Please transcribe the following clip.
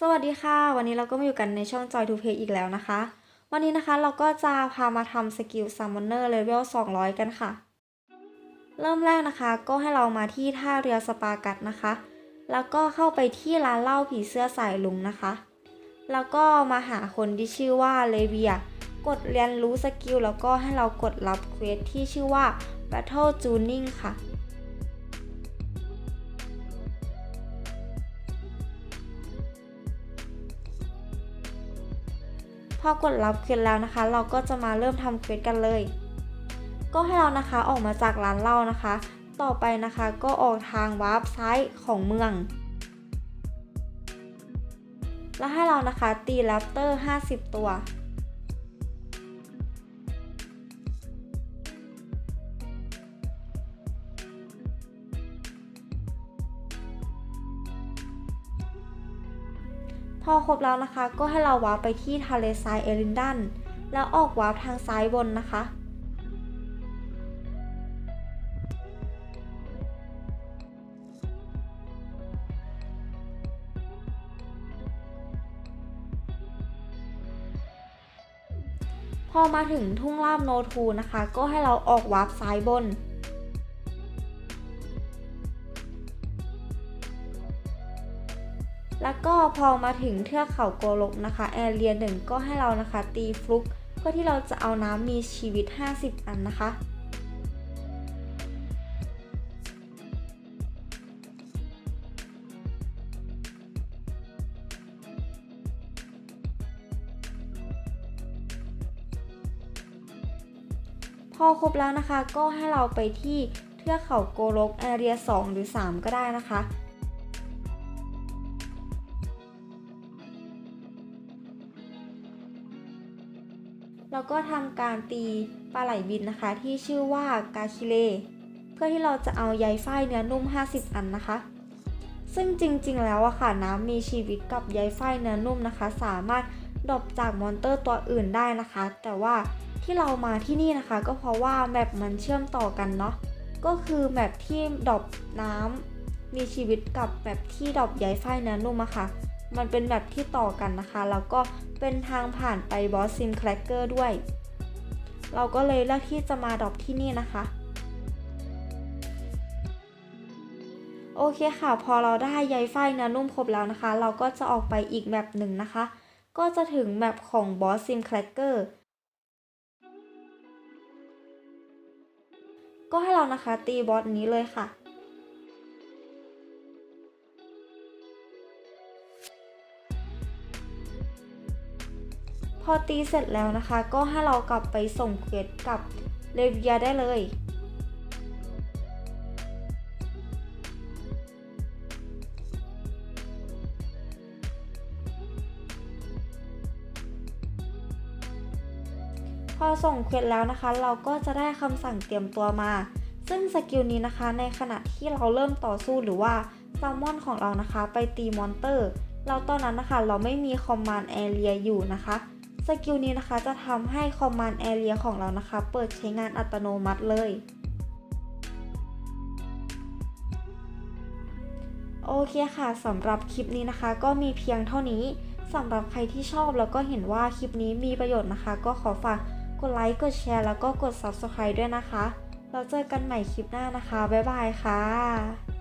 สวัสดีค่ะ วันนี้เราก็มาอยู่กันในช่อง Joy to Play อีกแล้วนะคะ วันนี้นะคะเราก็จะพามาทำสกิล Summoner Level 200 กันค่ะ เริ่มแรกนะคะ ก็ให้เรามาที่ท่าเรือสปากัดนะคะ แล้วก็เข้าไปที่ร้านเหล้าผีเสื้อสายลุงนะคะ แล้วก็มาหาคนที่ชื่อว่าเลเวีย กดเรียนรู้สกิลแล้วก็ให้เรากดรับเควสที่ชื่อว่า Battle Tuning ค่ะ พอกดรับเควสแล้วนะคะ เราก็จะมาเริ่มทำเควสกันเลย ก็ให้เรานะคะออกมาจากร้านเหล้านะคะ ต่อไปนะคะก็ออกทางวาร์ปซ้ายของเมือง แล้วให้เรานะคะตีแรปเตอร์ 50 ตัว พอครบแล้วนะคะ ก็ให้เราวาร์ปไปที่ทะเลทรายเอรินดัน แล้วออกวาร์ปทางซ้ายบนนะคะพอมาถึงทุ่งลาบโนทูนะคะ ก็ให้เราออกวาร์ปซ้ายบน แล้วก็พอมาถึงเทือกเขาโกลกนะคะแอเรียหนึ่งก็ให้เรานะคะ ตีฟลุกเพื่อที่เราจะเอาน้ำมีชีวิต 50 อันนะคะพอครบแล้วนะคะก็ให้เราไปที่เทือกเขาโกลกแอเรีย 2 หรือ 3 ก็ได้นะคะ แล้วก็ทำการตีปลาไหลบินนะคะ ที่ชื่อว่ากาคิเล เพื่อที่เราจะเอาใยฝ้ายเนื้อนุ่ม 50 อันนะคะ ซึ่งจริงๆ แล้วอะค่ะน้ำมีชีวิตกับใยฝ้ายเนื้อนุ่มนะคะ สามารถดรอปจากมอนเตอร์ตัวอื่นได้นะคะ แต่ว่าที่เรามาที่นี่นะคะ ก็เพราะว่าแมปมันเชื่อมต่อกันเนาะก็คือแมปที่ดรอปน้ำมีชีวิตกับแมปที่ดรอปใยฝ้ายเนื้อนุ่มอะค่ะ มันเป็นแบบที่ต่อกันนะคะ แล้วก็เป็นทางผ่านไปบอสซิมแคลกเกอร์ด้วย เราก็เลยเลือกที่จะมาดรอปที่นี่นะคะ โอเคค่ะ พอเราได้ใยฝ้ายเนื้อนุ่มครบแล้วนะคะ เราก็จะออกไปอีกแบบหนึ่งนะคะ ก็จะถึงแมปของบอสซิมแคลกเกอร์ก็ให้เรานะคะตีบอสนี้เลยค่ะ พอตีเสร็จแล้วนะคะ ก็ให้เรากลับไปส่งเควสกับเลเวียได้เลยพอส่งเควสแล้วนะคะ เราก็จะได้คำสั่งเตรียมตัวมา ซึ่งสกิลนี้นะคะในขณะที่เราเริ่มต่อสู้หรือว่าแซลมอนของเรานะคะ ไปตีมอนเตอร์ เราตอนนั้นนะคะ เราไม่มีคอมมานด์แอเรียอยู่นะคะ สกิลนี้นะคะจะทำให้คอมมานด์แอเรียของเรานะคะ เปิดใช้งานอัตโนมัติเลย โอเคค่ะสำหรับคลิปนี้นะคะ ก็มีเพียงเท่านี้สำหรับใครที่ชอบแล้วก็เห็นว่าคลิปนี้มีประโยชน์นะคะ ก็ขอฝากกดไลค์กดแชร์แล้วก็กด Subscribe ด้วยนะคะ เราเจอกันใหม่คลิปหน้านะคะ บ๊ายบายค่ะ